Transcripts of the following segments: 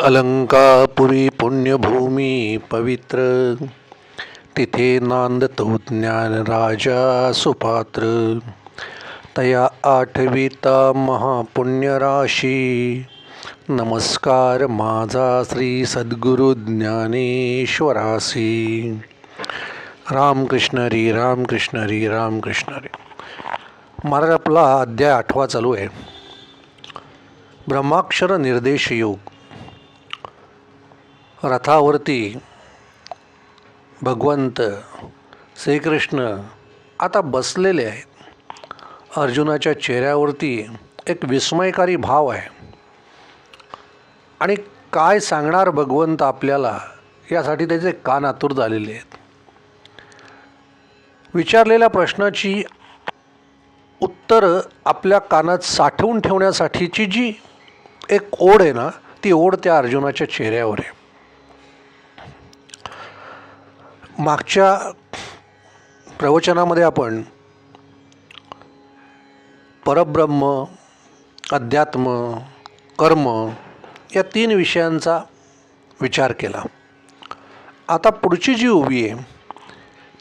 अलंकापुरी पुण्यभूमी पवित्र। तिथे नांदतो ज्ञान राजा सुपात्र। तया आठविता महापुण्यराशी। नमस्कार माझा श्री सद्गुरु ज्ञानेश्वरासी। रामकृष्ण री रामकृष्ण री रामकृष्ण हरी महाराज आपला अध्याय आठवा चालू आहे। ब्रह्माक्षर निर्देश योग। रथावरती भगवंत श्रीकृष्ण आता बसलेले आहेत. अर्जुनाच्या चेहऱ्यावरती एक विस्मयकारी भाव आहे. आणि काय सांगणार भगवंत आपल्याला यासाठी त्याचे कान आतुर झालेले आहेत. विचारलेल्या प्रश्नाची उत्तरं आपल्या कानात साठवून ठेवण्यासाठीची जी एक ओढ आहे ना ती ओढ त्या अर्जुनाच्या चेहऱ्यावर आहे. मागच्या प्रवचनामध्ये आपण परब्रह्म अध्यात्म कर्म या तीन विषयांचा विचार केला. आता पुढची जी उभी आहे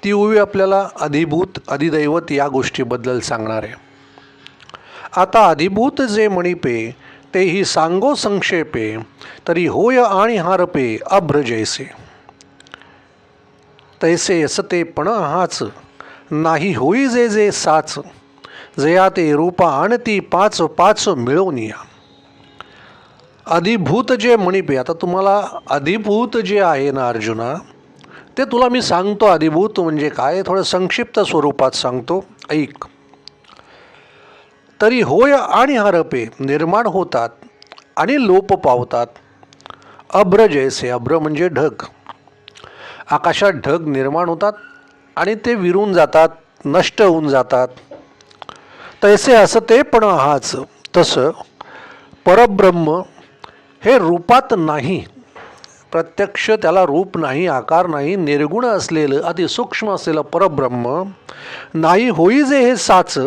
ती उभी आपल्याला अधिभूत अधिदैवत या गोष्टीबद्दल सांगणार आहे. आता अधिभूत जे मणिपे तेही सांगो संक्षेपे तरी होय आणि हारपे अभ्र जैसे तैसे असते पण हाच नाही होई जे जे साच जया ते रूपा आणती पाच पाच मिळवून या अधिभूत जे मणिपे आता तुम्हाला अधिभूत जे आहे ना अर्जुना ते तुला मी सांगतो अधिभूत म्हणजे काय थोडं संक्षिप्त स्वरूपात सांगतो. ऐक. तरी होय आणि हरपे निर्माण होतात आणि लोप पावतात. अभ्र जैसे अभ्र म्हणजे ढग. आकाशात ढग निर्माण होतात आणि ते विरून जातात नष्ट होऊन जातात. तैसे असं ते पण हाच तसं परब्रह्म हे रूपात नाही. प्रत्यक्ष त्याला रूप नाही आकार नाही निर्गुण असलेलं अतिसूक्ष्म असलेलं परब्रह्म नाही होई जे हे साच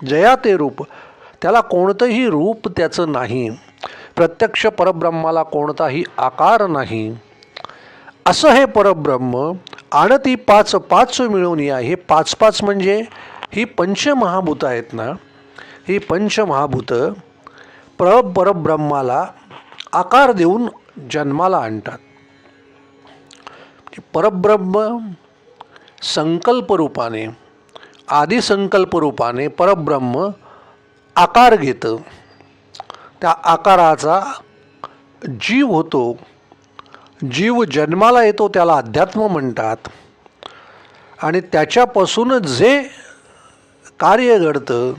जया ते रूप. त्याला कोणतंही रूप त्याचं नाही. प्रत्यक्ष परब्रह्माला कोणताही आकार नाही. असं हे परब्रह्म आणती पाच पाच मिळवून या. हे पाच पाच म्हणजे? ही पंचमहाभूतं आहेत ना? ही पंचमहाभूतं प्र परब्रह्माला आकार देऊन जन्माला आणतात. परब्रह्म संकल्परूपाने आदिसंकल्परूपाने परब्रह्म आकार घेतं. त्या आकाराचा जीव होतो. जीव जन्माला येतो त्याला अध्यात्म म्हणतात. आणि त्याच्यापासून जे कार्य घडतं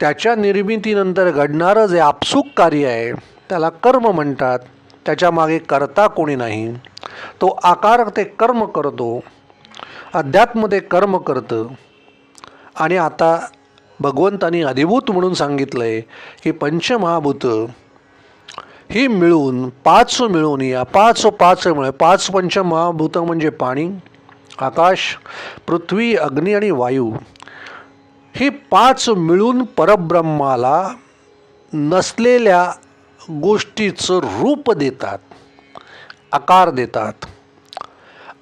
त्याच्या निर्मितीनंतर घडणारं जे आपसूक कार्य आहे त्याला कर्म म्हणतात. त्याच्यामागे करता कोणी नाही. तो आकार ते कर्म करतो अध्यात्म ते कर्म करतं. आणि आता भगवंतानी अधिभूत म्हणून सांगितलं आहे की पंचमहाभूतं ही मिळून पाच मिळून या पाच पाच मिळे पाच पंचमहाभूतं म्हणजे पाणी आकाश पृथ्वी अग्नी आणि वायू ही पाच मिळून परब्रह्माला नसलेल्या गोष्टीचं रूप देतात आकार देतात.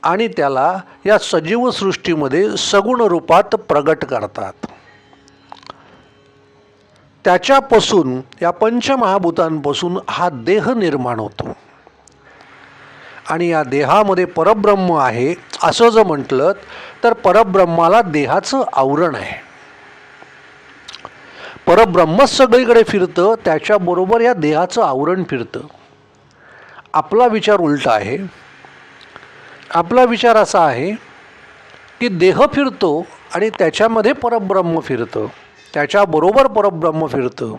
आणि त्याला या सजीव सृष्टीमध्ये सगुण रूपात प्रगट करतात. त्याच्यापासून या पंचमहाभूतांपासून हा देह निर्माण होतो. आणि या देहामध्ये परब्रह्म आहे असं जर म्हटलं तर परब्रह्माला देहाचं आवरण आहे. परब्रह्मच सगळीकडे फिरतं त्याच्याबरोबर या देहाचं आवरण फिरतं. आपला विचार उलटा आहे. आपला विचार असा आहे की देह फिरतो आणि त्याच्यामध्ये परब्रह्म फिरतं. त्याच्याबरोबर परब्रह्म फिरतं.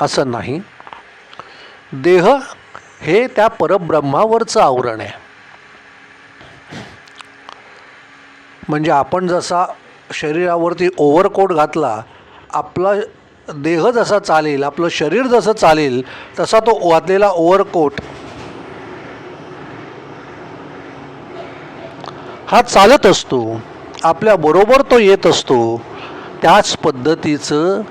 असं नाही. देह हे त्या परब्रह्मावरचं आवरण आहे. म्हणजे आपण जसा शरीरावरती ओव्हरकोट घातला आपला देह जसा चालेल आपलं शरीर जसं चालेल तसा तो घातलेला ओव्हरकोट हा चालत असतो. आपल्याबरोबर तो येत असतो. त्याच पद्धतीचं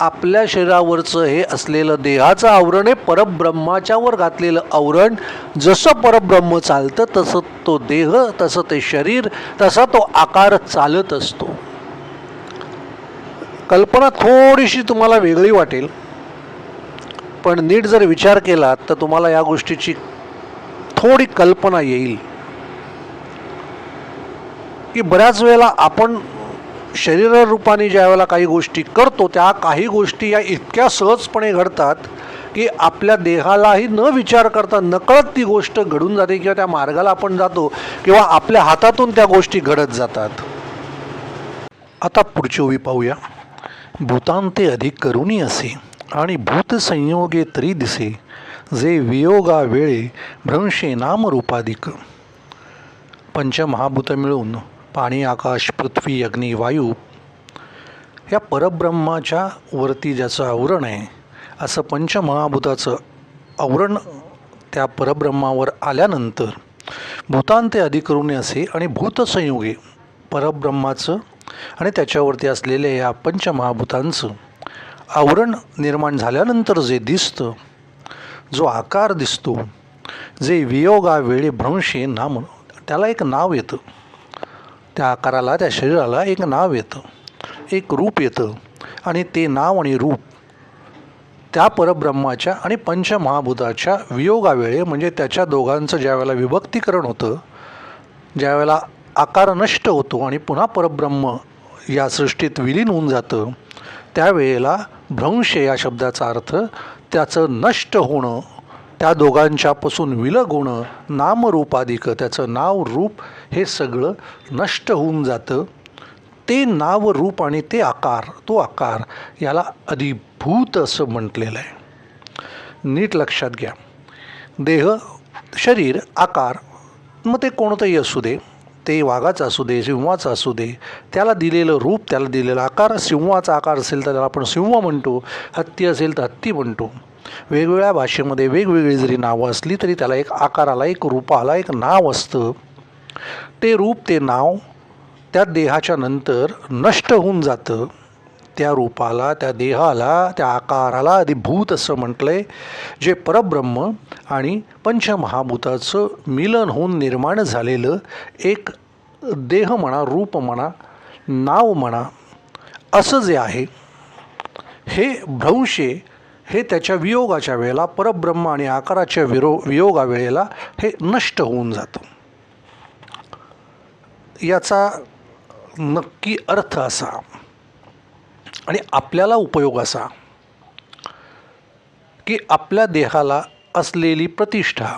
आपल्या शरीरावरचं हे असलेलं देहाचं आवरण हे परब्रह्माच्यावर घातलेलं आवरण जसं परब्रह्म चालतं तसं तो देह तसं ते शरीर तसा तो आकार चालत असतो. कल्पना थोडीशी तुम्हाला वेगळी वाटेल पण नीट जर विचार केला तर तुम्हाला या गोष्टीची थोडी कल्पना येईल. की बऱ्याच वेळेला आपण शरीर रूपाने ज्या वेळेला काही गोष्टी करतो त्या काही गोष्टी या इतक्या सहजपणे घडतात की आपल्या देहालाही न विचार करता नकळत ती गोष्ट घडून जाते किंवा त्या मार्गाला आपण जातो किंवा आपल्या हातातून त्या गोष्टी घडत जातात. आता पुढची ओवी पाहूया. भूतांते अधिक करुणी असे आणि भूत संयोगे तरी दिसे जे वियोगा वेळे भ्रंशे नामरूपाधिक पंचमहाभूत मिळून पाणी आकाश पृथ्वी अग्नी वायू या परब्रह्माच्या वरती ज्याचं आवरण आहे असं पंचमहाभूताचं आवरण त्या परब्रह्मावर आल्यानंतर भूतांते अधिकरुणे असे आणि भूतसंयोगे परब्रह्माचं आणि त्याच्यावरती असलेल्या या पंचमहाभूतांचं आवरण निर्माण झाल्यानंतर जे दिसतं जो आकार दिसतो जे वियोगावेळी भ्रंशे नाम त्याला एक नाव येतं. त्या आकाराला त्या शरीराला एक नाव येतं. एक रूप येतं. आणि ते नाव आणि रूप त्या परब्रह्माच्या आणि पंचमहाभूताच्या वियोगावेळे म्हणजे त्याच्या दोघांचं ज्यावेळेला विभक्तीकरण होतं ज्यावेळेला आकार नष्ट होतो आणि पुन्हा परब्रह्म या सृष्टीत विलीन होऊन जातं त्यावेळेला भ्रंश या शब्दाचा अर्थ त्याचं नष्ट होणं त्या दोघांच्यापासून विलग होणं नामरूपाधिक त्याचं नाव रूप हे सगळं नष्ट होऊन जातं. ते नाव रूप आणि ते आकार तो आकार याला अधिभूत असं म्हटलेलं आहे. नीट लक्षात घ्या. देह शरीर आकार मग ते कोणतंही असू दे ते वाघाचं असू दे सिंहाचं असू दे त्याला दिलेलं रूप त्याला दिलेला आकार सिंहाचा आकार असेल तर त्याला आपण सिंह म्हणतो हत्ती असेल तर हत्ती म्हणतो. वेगवेगळ्या भाषेमध्ये वेगवेगळी जरी नावं असली तरी त्याला एक आकाराला एक रूपाला एक नाव असतं. ते रूप ते नाव त्या देहाच्या नंतर नष्ट होऊन जातं. त्या रूपाला त्या देहाला त्या आकाराला अधिभूत असं म्हटलं आहे जे परब्रह्म आणि पंचमहाभूताचं मिलन होऊन निर्माण झालेलं एक देह म्हणा रूप म्हणा नाव म्हणा असं जे आहे हे भ्रंशे हे त्याच्या वियोगाच्या वेळेला परब्रह्म आणि आकाराच्या विरो वियोगावेळेला हे नष्ट होऊन जातं. याचा नक्की अर्थ असा आणि आपल्याला उपयोग असा की आपल्या देहाला असलेली प्रतिष्ठा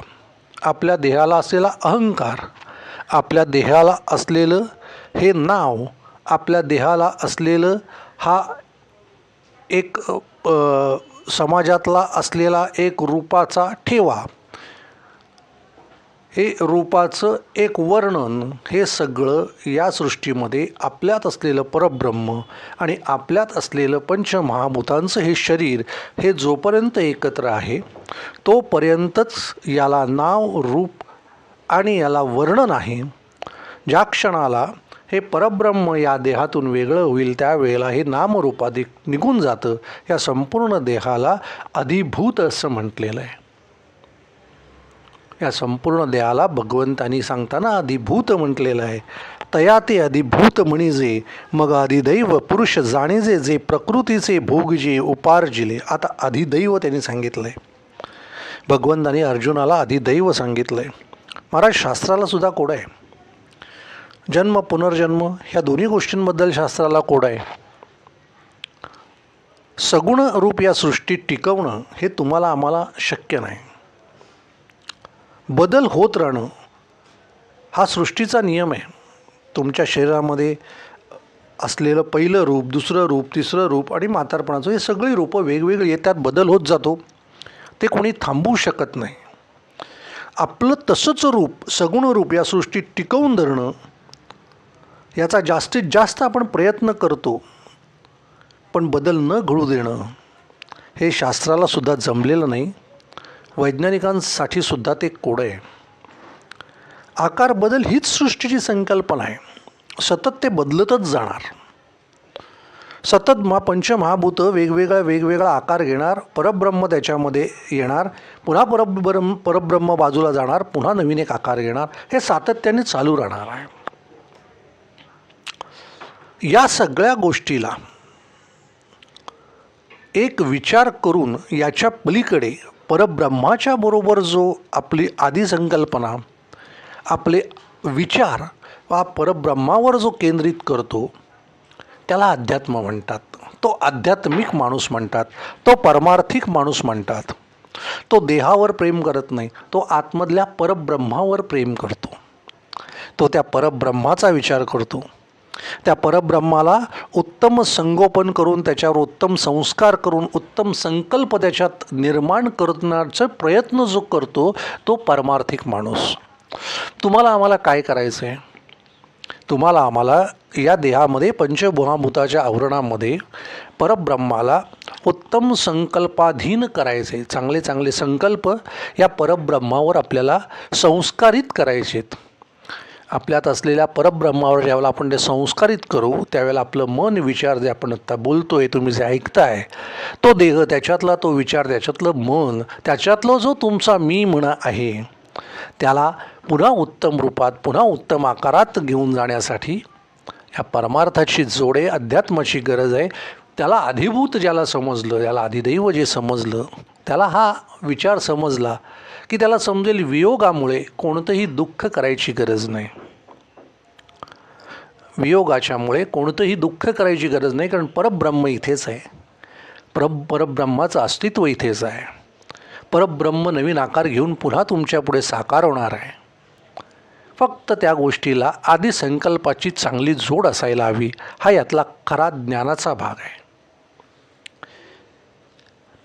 आपल्या देहाला असलेला अहंकार आपल्या देहाला असलेलं हे नाव आपल्या देहाला असलेलं हा एक समाजातला असलेला एक रूपाचा ठेवा हे रूपाचं एक वर्णन हे सगळं या सृष्टीमध्ये आपल्यात असलेलं परब्रह्म आणि आपल्यात असलेलं पंचमहाभूतांचं हे शरीर हे जोपर्यंत एकत्र आहे तोपर्यंतच याला नाव रूप आणि याला वर्णन आहे. ज्या क्षणाला हे परब्रह्म या देहातून वेगळं होईल त्यावेळेला हे नामरूपाधिक निघून जातं. या संपूर्ण देहाला अधिभूत असं म्हटलेलं आहे. या संपूर्ण देहाला भगवंतानी सांगताना अधिभूत म्हटलेलं आहे. तया ते अधिभूत म्हणिजे मग अधिदैव पुरुष जाणीजे जे प्रकृतीचे भोगजे उपार्जिले. आता अधिदैव त्यांनी सांगितलं आहे भगवंतानी अर्जुनाला अधिदैव सांगितलं आहे महाराज शास्त्राला सुद्धा कोड आहे. जन्म पुनर्जन्म ह्या दोन्ही गोष्टींबद्दल शास्त्राला कोड आहे. सगुण रूप या सृष्टीत टिकवणं हे तुम्हाला आम्हाला शक्य नाही. बदल होत राहणं हा सृष्टीचा नियम आहे. तुमच्या शरीरामध्ये असलेलं पहिलं रूप दुसरं रूप तिसरं रूप आणि म्हातारपणाचं हे सगळी रूपं वेगवेगळी येतात बदल होत जातो. ते कोणी थांबवू शकत नाही. आपलं तसंच रूप सगुण रूप या सृष्टीत टिकवून धरणं याचा जास्तीत जास्त आपण प्रयत्न करतो पण बदल न घडू देणं हे शास्त्रालासुद्धा जमलेलं नाही. वैज्ञानिकांसाठी सुद्धा ते कोड आहे. आकार बदल हीच सृष्टीची संकल्पना आहे. सतत ते बदलतच जाणार. सतत मा पंचमहाभूत वेगवेगळा वेगवेगळा आकार घेणार परब्रह्म त्याच्यामध्ये येणार पुन्हा परब्रह्म परब्रह्म बाजूला जाणार पुन्हा नवीन एक आकार घेणार हे सातत्याने चालू राहणार आहे. या सगळ्या गोष्टीला एक विचार करून याच्या पलीकडे परब्रह्माच्या बरोबर जो आपली आदिसंकल्पना आपले विचार वा परब्रह्मावर जो केंद्रित करतो त्याला अध्यात्म म्हणतात. तो आध्यात्मिक माणूस म्हणतात तो परमार्थिक माणूस म्हणतात. तो देहावर प्रेम करत नाही तो आतमधल्या परब्रह्मावर प्रेम करतो. तो त्या परब्रह्माचा विचार करतो. त्या परब्रह्माला उत्तम संगोपन करून त्याच्यावर उत्तम संस्कार करून उत्तम संकल्प त्याच्यात निर्माण करण्याचा प्रयत्न जो करतो तो परमार्थिक माणूस. तुम्हाला आम्हाला काय करायचं आहे तुम्हाला आम्हाला या देहामध्ये पंचभूहाभूताच्या आवरणामध्ये परब्रह्माला उत्तम संकल्पाधीन करायचे चांगले चांगले संकल्प या परब्रह्मावर आपल्याला संस्कारित करायचे आहेत आपल्यात असलेल्या परब्रह्मावर ज्यावेळेला आपण ते संस्कारित करू त्यावेळेला आपलं मन विचार जे आपण आत्ता बोलतो आहे तुम्ही जे ऐकताय तो देह त्याच्यातला तो विचार त्याच्यातलं मन त्याच्यातलं जो तुमचा मी म्हणा आहे त्याला पुन्हा उत्तम रूपात पुन्हा उत्तम आकारात घेऊन जाण्यासाठी या परमार्थाची जोडे अध्यात्माची गरज आहे. त्याला अधिभूत ज्याला समजलं ज्याला अधिदैव जे समजलं त्याला हा विचार समजला की त्याला समजेल वियोगामुळे कोणतंही दुःख करायची गरज नाही. वियोगाच्यामुळे कोणतंही दुःख करायची गरज नाही कारण परब्रह्म इथेच आहे. पर परब्रह्माचं अस्तित्व इथेच आहे. परब्रह्म नवीन आकार घेऊन पुन्हा तुमच्यापुढे साकार होणार आहे. फक्त त्या गोष्टीला आधी संकल्पाची चांगली जोड असायला हवी हा यातला खरा ज्ञानाचा भाग आहे.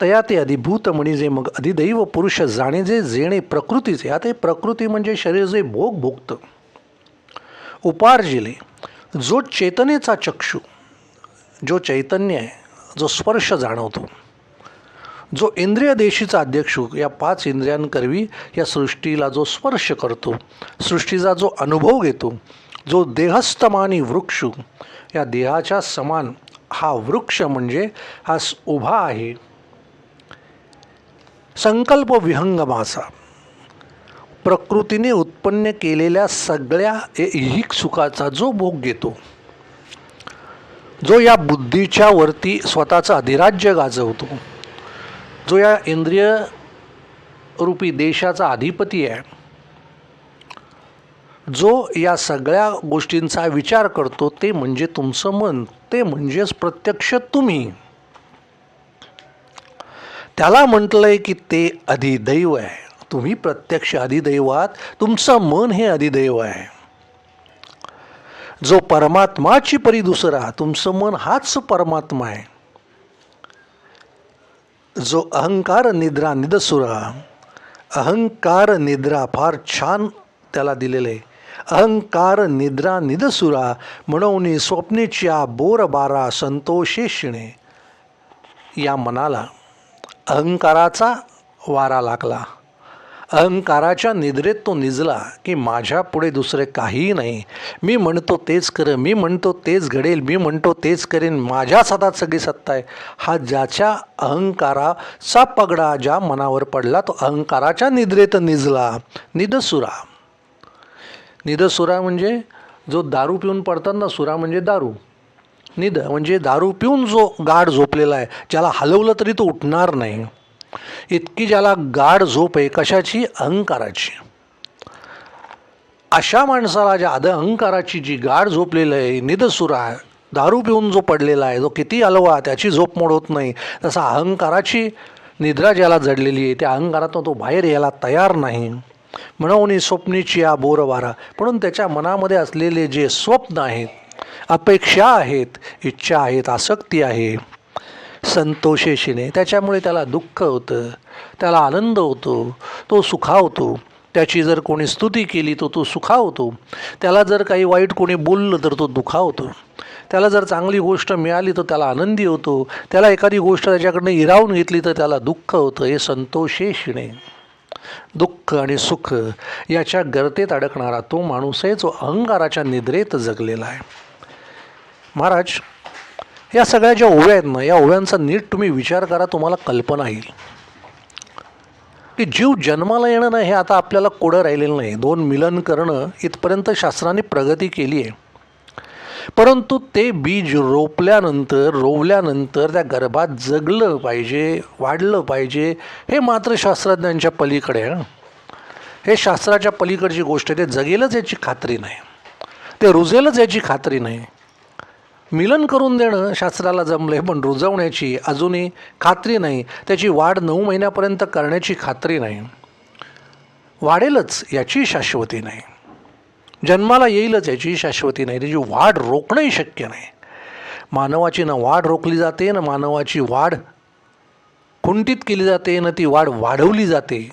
तया ते अधिभूत म्हणी जे मग अधिदैव पुरुष जाणे जे जेणे प्रकृतीचे आता प्रकृती म्हणजे शरीर जे भोग भोगतं. उपार्जिले जो चेतनेचा चक्षु जो चैतन्य आहे जो स्पर्श जाणवतो जो इंद्रिय देशीचा अध्यक्षू या पाच इंद्रियांकरवी या सृष्टीला जो स्पर्श करतो सृष्टीचा जो अनुभव घेतो जो देहस्तमानी वृक्ष या देहाच्या समान हा वृक्ष म्हणजे हा स- उभा आहे. संकल्प विहंगमासा. प्रकृतीने उत्पन्न केलेल्या सगळ्या ऐहिक सुखाचा जो भोग घेतो जो या बुद्धीच्या वरती स्वतःचं अधिराज्य गाजवतो जो या इंद्रिय रूपी देशाचा अधिपती आहे जो या सगळ्या गोष्टींचा विचार करतो ते म्हणजे तुमचं मन ते म्हणजेच प्रत्यक्ष तुम्ही. त्याला म्हटलंय की ते अधिदैव आहे. तुम्ही प्रत्यक्ष अधिदैवात तुमचं मन हे अधिदैव आहे. जो परमात्माची परी दुसरा तुमचं मन हाच परमात्मा आहे. जो अहंकार निद्रा निदसुरा अहंकार निद्रा फार छान त्याला दिलेलं आहे. अहंकार निद्रा निदसुरा म्हणून स्वप्नेच्या बोर बारा संतोषेशिणे. या मनाला अहंकाराचा वारा लागला. अहंकाराच्या निद्रेत तो निजला की माझ्या पुढे दुसरे काहीही नाही. मी म्हणतो तेच करं मी म्हणतो तेच घडेल मी म्हणतो तेच करेन माझ्याच हातात सगळी सत्ता आहे. हा ज्याच्या अहंकाराचा पगडा ज्या मनावर पडला तो अहंकाराच्या निद्रेत निजला. निदसुरा. निदसुरा म्हणजे जो दारू पिऊन पडताना सुरा म्हणजे दारू. निद म्हणजे दारू पिऊन जो गाढ झोपलेला आहे ज्याला हलवलं तरी तो उठणार नाही. इतकी ज्याला गाढ झोप आहे कशाची? अहंकाराची. अशा माणसाला ज्या आद अहंकाराची जी गाढ झोपलेलं आहे निदसुरा दारू पिऊन जो पडलेला आहे जो किती हलवा त्याची झोप मोड होत नाही. तसा अहंकाराची निद्रा ज्याला जडलेली आहे त्या अहंकारातून तो बाहेर यायला तयार नाही. म्हणून स्वप्नीची या बोरवारा म्हणून त्याच्या मनामध्ये असलेले जे स्वप्न आहेत अपेक्षा आहेत इच्छा आहेत आसक्ती आहे संतोषेशीने. त्याच्यामुळे त्याला दुःख होतं त्याला आनंद होतो तो सुखावतो त्याची जर कोणी स्तुती केली तर तो सुखावतो त्याला जर काही वाईट कोणी बोललं तर तो दुखावतो त्याला जर चांगली गोष्ट मिळाली तर त्याला आनंदी होतो. त्याला एखादी गोष्ट त्याच्याकडनं हिरावून घेतली तर त्याला दुःख होतं. हे संतोषेशिणे दुःख आणि सुख याच्या गर्तेत अडकणारा तो माणूस आहे जो अहंकाराच्या निद्रेत जगलेला आहे. महाराज या सगळ्या ज्या ओव्या आहेत ना या ओव्यांचा नीट तुम्ही विचार करा तुम्हाला कल्पना येईल. की जीव जन्माला येणं नाही हे आता आपल्याला कोडं राहिलेलं नाही. दोन मिलन करणं इथपर्यंत शास्त्राने प्रगती केली आहे परंतु ते बीज रोपल्यानंतर रोवल्यानंतर त्या गर्भात जगलं पाहिजे वाढलं पाहिजे हे मात्र शास्त्रज्ञांच्या पलीकडे आहे हे शास्त्राच्या पलीकडची गोष्ट आहे ते जगेलच याची खात्री नाही. ते रुजेलच याची खात्री नाही. मिलन करून देणं शास्त्राला जमले पण रुजवण्याची अजूनही खात्री नाही. त्याची वाढ नऊ महिन्यापर्यंत करण्याची खात्री नाही. वाढेलच याची शाश्वती नाही. जन्माला येईलच याची शाश्वती नाही. त्याची वाढ रोखणंही शक्य नाही. मानवाची ना वाढ रोखली जाते ना मानवाची वाढ खुंटीत केली जाते ना ती वाढ वाढवली जाते.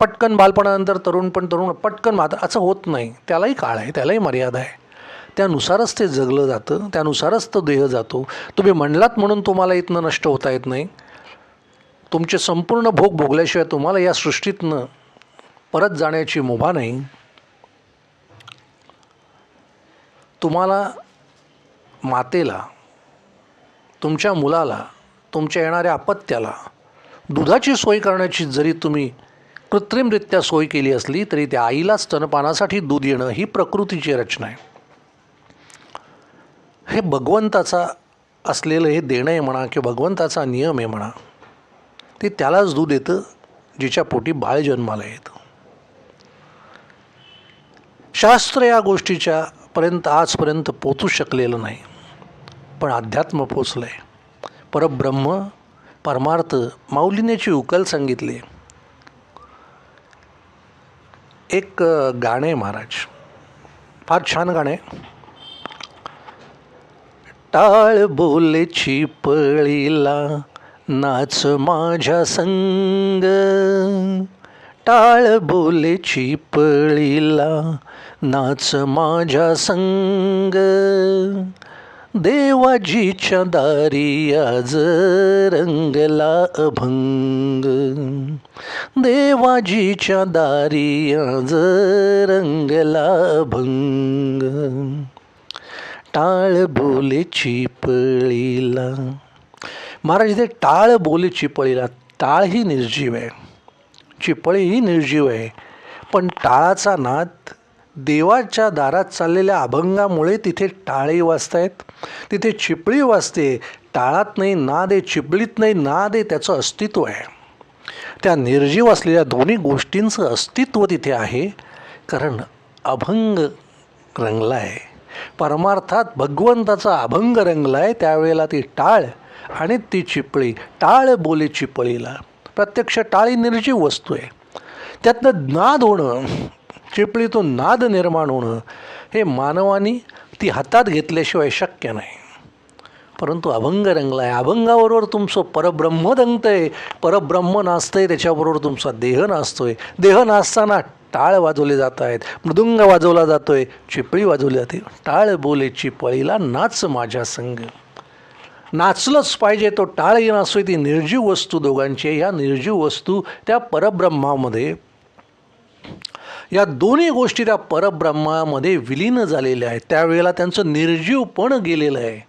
पटकन बालपणानंतर तरुण पण तरुण पटकन मात्र असं होत नाही. त्यालाही काळ आहे त्यालाही मर्यादा आहे. त्यानुसारच ते जगलं जातं त्यानुसारच तो देह जातो. तुम्ही म्हणलात म्हणून तुम्हाला इथनं नष्ट होता येत नाही. तुमचे संपूर्ण भोग भोगल्याशिवाय तुम्हाला या सृष्टीतनं परत जाण्याची मुभा नाही. तुम्हाला मातेला तुमच्या मुलाला तुमच्या येणाऱ्या अपत्याला दुधाची सोय करण्याची जरी तुम्ही कृत्रिमरित्या सोय केली असली तरी त्या आईला स्तनपानासाठी दूध येणं ही प्रकृतीची रचना आहे. हे भगवंताचा असलेलं हे देणं आहे म्हणा किंवा भगवंताचा नियम आहे म्हणा ते त्यालाच दूध येतं जिच्या पोटी बाळ जन्माला येतं. शास्त्र या गोष्टीच्या पर्यंत आजपर्यंत पोचू शकलेलं नाही. पण अध्यात्म पोचलं आहे परब्रह्म परमार्थ माऊलीनेची उकल सांगितली. एक गाणे गाणं आहे महाराज. फार छान गाणं आहे. टाळ बोले पळीला नाच माझ्या संग. टाळ बोलेची पळीला नाच माझ्या संग. देवाजीच्या दारी आज रंगला अभंग. देवाजीच्या दारी आज रंगला अभंग. टाळ बोले चिपळीला. महाराज इथे टाळ बोले चिपळीला. टाळ ही निर्जीव आहे. चिपळी ही निर्जीव आहे. पण टाळाचा नाद देवाच्या दारात चाललेल्या अभंगामुळे तिथे टाळही वाजतायत. तिथे चिपळी वाजते. टाळात नाही नाद आहे चिपळीत नाही नाद आहे त्याचं अस्तित्व आहे. त्या निर्जीव असलेल्या दोन्ही गोष्टींचं अस्तित्व तिथे आहे. कारण अभंग रंगला आहे परमार्थात भगवंताचा अभंग रंगला आहे त्यावेळेला ती टाळ आणि ती चिपळी टाळ बोले चिपळीला. प्रत्यक्ष टाळी निर्जीव वस्तू आहे. त्यातनं नाद होणं चिपळीतून नाद निर्माण होणं हे मानवानी ती हातात घेतल्याशिवाय शक्य नाही. परंतु अभंग रंगला आहे अभंगाबरोबर तुमचं परब्रह्म आहे परब्रह्म नाचतंय त्याच्याबरोबर तुमचा देह नाचतोय. देह नाचताना टाळ वाजवले जात आहेत. मृदुंग वाजवला जातो आहे चिपळी वाजवली जाते. टाळ बोले चिपळीला नाच माझ्या संग. नाचलंच पाहिजे तो टाळ येणं असो ती निर्जीव वस्तू दोघांची. या निर्जीव वस्तू त्या परब्रह्मामध्ये या दोन्ही गोष्टी त्या परब्रह्मामध्ये विलीन झालेल्या आहेत. त्यावेळेला त्यांचं निर्जीवपण गेलेलं आहे.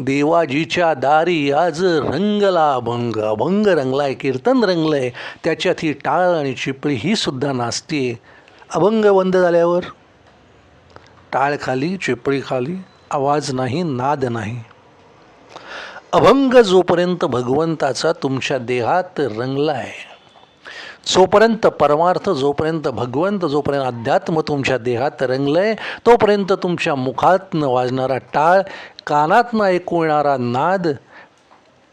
देवाजीच्या दारी आज रंगला अभंग अभंग रंगलाय कीर्तन रंगलंय. त्याच्यात ही टाळ आणि चिपळी ही सुद्धा नाचते अभंग बंद झाल्यावर? टाळ खाली चिपळी खाली आवाज नाही नाद नाही. अभंग जोपर्यंत भगवंताचा तुमच्या देहात रंगलाय जोपर्यंत परमार्थ जोपर्यंत भगवंत जोपर्यंत अध्यात्म तुमच्या देहात रंगलंय तोपर्यंत तुमच्या मुखातनं वाजणारा टाळ कानातनं ऐकू येणारा नाद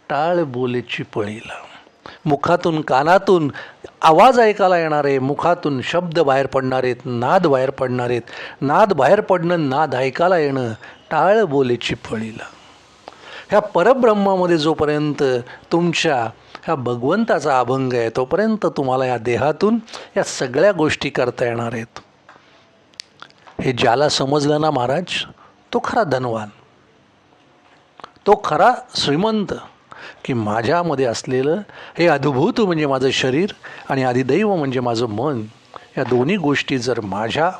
टाळ बोलेची पळीला. मुखातून कानातून आवाज ऐकायला येणार आहे मुखातून शब्द बाहेर पडणार आहेत नाद बाहेर पडणार आहेत नाद बाहेर पडणं नाद ऐकायला येणं टाळ बोलेची पळीला. ह्या परब्रह्मामध्ये जोपर्यंत तुमच्या ह्या भगवंताचा अभंग आहे तोपर्यंत तुम्हाला या देहातून या सगळ्या गोष्टी करता येणार आहेत. हे ज्याला समजलं ना महाराज तो खरा धनवान. तो खरा श्रीमंत की माझ्यामध्ये असलेलं हे अद्भुत म्हणजे माझं शरीर आणि अधिदैव म्हणजे माझं मन या दोन्ही गोष्टी जर माझ्या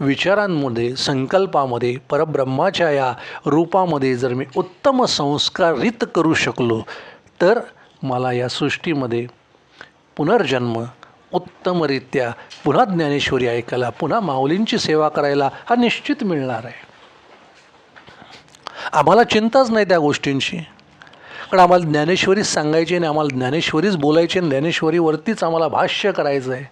विचारांमध्ये संकल्पामध्ये परब्रह्माच्या या रूपामध्ये जर मी उत्तम संस्कारित करू शकलो तर मला या सृष्टीमध्ये पुनर्जन्म उत्तमरित्या पुन्हा ज्ञानेश्वरी ऐकायला पुन्हा माऊलींची सेवा करायला हा निश्चित मिळणार आहे. आम्हाला चिंताच नाही त्या गोष्टींची. कारण आम्हाला ज्ञानेश्वरीच सांगायची आणि आम्हाला ज्ञानेश्वरीच बोलायची आणि ज्ञानेश्वरीवरतीच आम्हाला भाष्य करायचं आहे.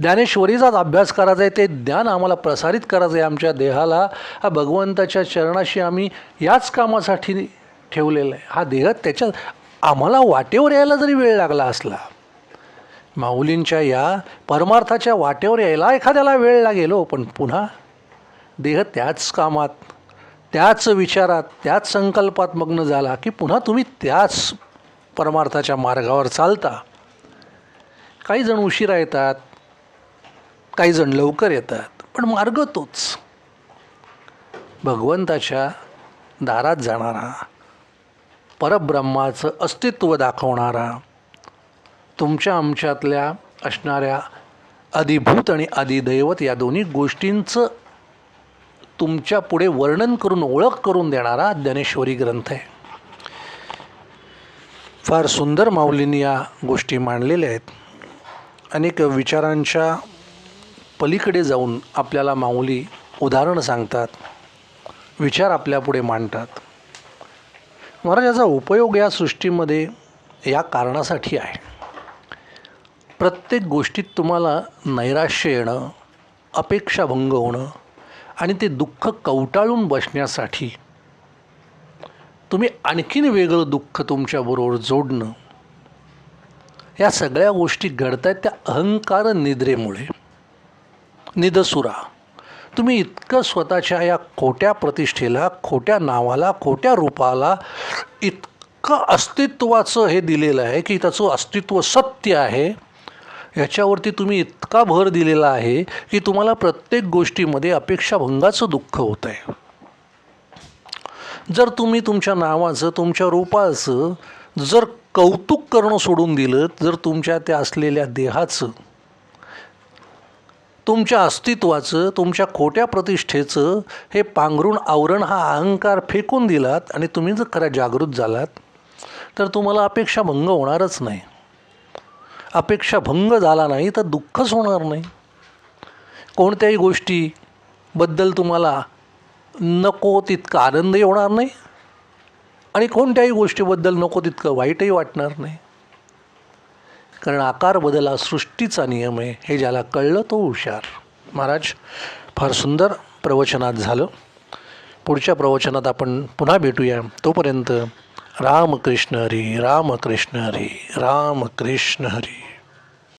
ज्ञानेश्वरीचाच अभ्यास करायचा आहे ते ज्ञान आम्हाला प्रसारित करायचं आहे आमच्या देहाला. हा भगवंताच्या चरणाशी आम्ही याच कामासाठी ठेवलेला आहे. हा देह त्याच्या आम्हाला वाटेवर यायला जरी वेळ लागला असला माऊलींच्या या परमार्थाच्या वाटेवर यायला एखाद्याला वेळ लागेल हो पण पुन्हा देह त्याच कामात त्याच विचारात त्याच संकल्पात मग्न झाला की पुन्हा तुम्ही त्याच परमार्थाच्या मार्गावर चालता. काही जण उशिरा येतात काही जण लवकर येतात पण मार्ग तोच. भगवंताच्या दारात जाणारा परब्रह्माचं अस्तित्व दाखवणारा तुमच्या आमच्यातल्या असणाऱ्या अधिभूत आणि अधिदैवत या दोन्ही गोष्टींचं तुमच्यापुढे वर्णन करून ओळख करून देणारा ज्ञानेश्वरी ग्रंथ आहे. फार सुंदर माऊलींनी या गोष्टी मांडलेल्या आहेत. अनेक विचारांच्या पलीकडे जाऊन आपल्याला माऊली उदाहरणं सांगतात विचार आपल्यापुढे मांडतात. महाराज याचा उपयोग या सृष्टीमध्ये या कारणासाठी आहे. प्रत्येक गोष्टीत तुम्हाला नैराश्य येणं अपेक्षाभंग होणं आणि ते दुःख कवटाळून बसण्यासाठी तुम्ही आणखीन वेगळं दुःख तुमच्याबरोबर जोडणं. या सगळ्या गोष्टी घडत आहेत त्या अहंकार निद्रेमुळे. निदसुरा. तुम्ही इतकं स्वतःच्या या खोट्या प्रतिष्ठेला खोट्या नावाला खोट्या रूपाला इतकं अस्तित्वाचं हे दिलेलं आहे की त्याचं अस्तित्व सत्य आहे. याच्यावरती तुम्ही इतका भर दिलेला आहे की तुम्हाला प्रत्येक गोष्टीमध्ये अपेक्षाभंगाचं दुःख होत आहे जर तुम्ही तुमच्या नावाचं तुमच्या रूपाचं जर कौतुक करणं सोडून दिलं जर तुमच्या त्या असलेल्या देहाचं तुमच्या अस्तित्वाचं तुमच्या खोट्या प्रतिष्ठेचं हे पांघरून आवरण हा अहंकार फेकून दिलात आणि तुम्ही जर खऱ्या जागृत झालात तर तुम्हाला अपेक्षाभंग होणारच नाही. अपेक्षाभंग झाला नाही तर दुःखच होणार नाही. कोणत्याही गोष्टीबद्दल तुम्हाला नको तितका आनंदही होणार नाही आणि कोणत्याही गोष्टीबद्दल नको तितकं वाईटही वाटणार नाही. कारण आकार बदल हा सृष्टीचा नियम आहे हे ज्याला कळलं तो हुशार. महाराज फार सुंदर प्रवचनात झालं. पुढच्या प्रवचनात आपण पुन्हा भेटूया. तोपर्यंत रामकृष्ण हरी रामकृष्ण हरी रामकृष्ण हरी।